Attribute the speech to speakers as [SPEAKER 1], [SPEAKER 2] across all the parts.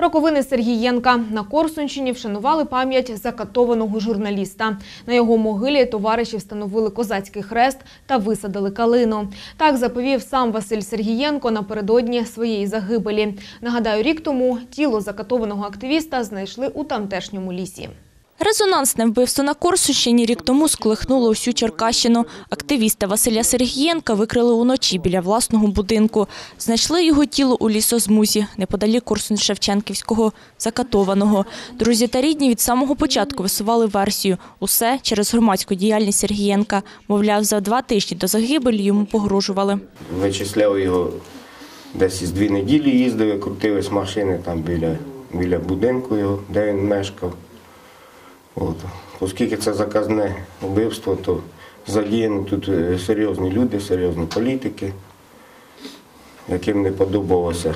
[SPEAKER 1] Роковини Сергієнка на Корсунщині вшанували пам'ять закатованого журналіста. На його могилі товариші встановили козацький хрест та висадили калину. Так заповів сам Василь Сергієнко напередодні своєї загибелі. Нагадаю, рік тому тіло закатованого активіста знайшли у тамтешньому лісі.
[SPEAKER 2] Резонансне вбивство на Корсунщині рік тому сколихнуло усю Черкащину. Активіста Василя Сергієнка викрили уночі біля власного будинку. Знайшли його тіло у лісозмузі, неподалік Корсунь-Шевченківського, закатованого. Друзі та рідні від самого початку висували версію. Усе через громадську діяльність Сергієнка. Мовляв, за два тижні до загибелі йому погрожували.
[SPEAKER 3] Вичисляв його десь із дві неділі їздили, крутились машини там біля, біля будинку його, де він мешкав. От. Оскільки це заказне вбивство, то задіяні тут е, серйозні люди, серйозні політики, яким не подобалося,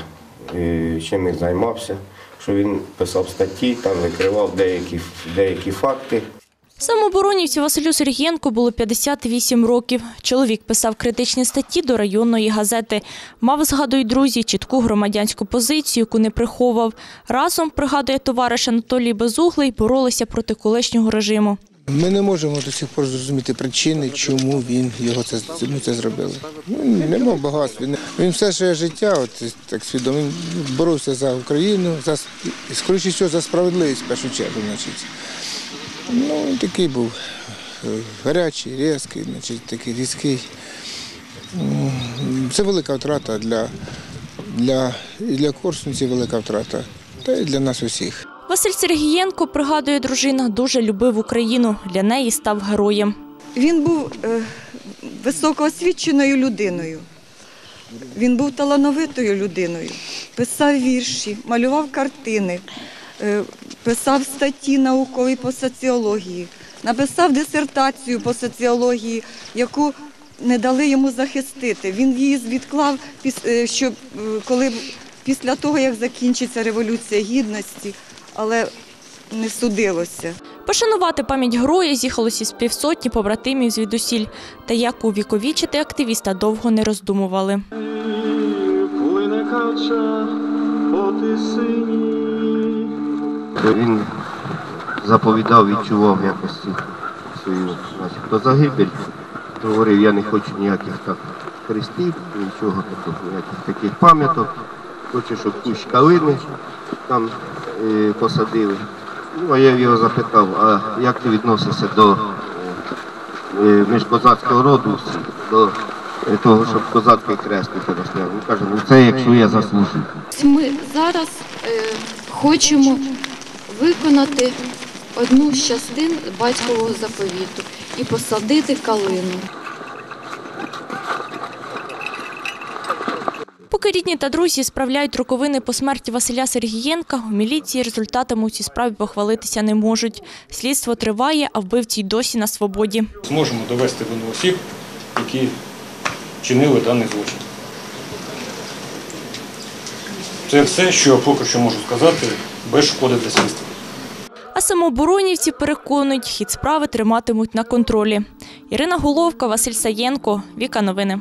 [SPEAKER 3] е, чим він займався, що він писав статті, там викривав деякі, деякі факти.
[SPEAKER 2] Самооборонівцю Василю Сергієнку було 58 років. Чоловік писав критичні статті до районної газети. Мав, згадують друзі, чітку громадянську позицію, яку не приховував. Разом, пригадує товариш Анатолій Безуглий, боролися проти колишнього режиму.
[SPEAKER 4] Ми не можемо до сих пор зрозуміти причини, чому він його це, йому це зробили. Ну, нема багатства. Він, він все своє життя, от, так свідомо, він боровся за Україну, за, скоріше всього, за справедливість в першу чергу. Значить. Ну, він такий був е, гарячий, різкий, значить, такий різкий. Це велика втрата для, для, і для корсунців велика втрата, та й для нас усіх.
[SPEAKER 2] Василь Сергієнко, пригадує дружина, дуже любив Україну. Для неї став героєм.
[SPEAKER 5] Він був е, високоосвіченою людиною. Він був талановитою людиною. Писав вірші, малював картини, писав статті наукові по соціології, написав дисертацію по соціології, яку не дали йому захистити. Він її відклав, піс- е, щоб е, коли після того, як закінчиться революція гідності, але не судилося.
[SPEAKER 2] Пошанувати пам'ять героя з'їхалося з півсотні побратимів звідусіль. Та як увіковічити активіста довго не роздумували.
[SPEAKER 6] Плине кача тисині.
[SPEAKER 3] Він заповідав, відчував якось цю свою начебто, загибель. Говорив, я не хочу ніяких так хрестів, нічого такого, ніяких таких пам'яток. Хочу, щоб кущ калини там е, посадили. Ну, а я його запитав, а як ти відносишся до е, міжкозацького роду, до е, того, щоб козацький тебе. Він каже, ну це якщо я заслужив.
[SPEAKER 7] Ми зараз е, хочемо виконати одну з частин батькового заповіту і посадити калину.
[SPEAKER 2] Поки рідні та друзі справляють роковини по смерті Василя Сергієнка, у міліції результатами у цій справі похвалитися не можуть. Слідство триває, а вбивці й досі на свободі.
[SPEAKER 8] зможемо довести вину осіб, які чинили даний злочин. Це все, що я поки що можу сказати, без шкоди для слідства.
[SPEAKER 2] А самооборонівці переконують, хід справи триматимуть на контролі. Ірина Головка, Василь Саєнко, Віка Новини.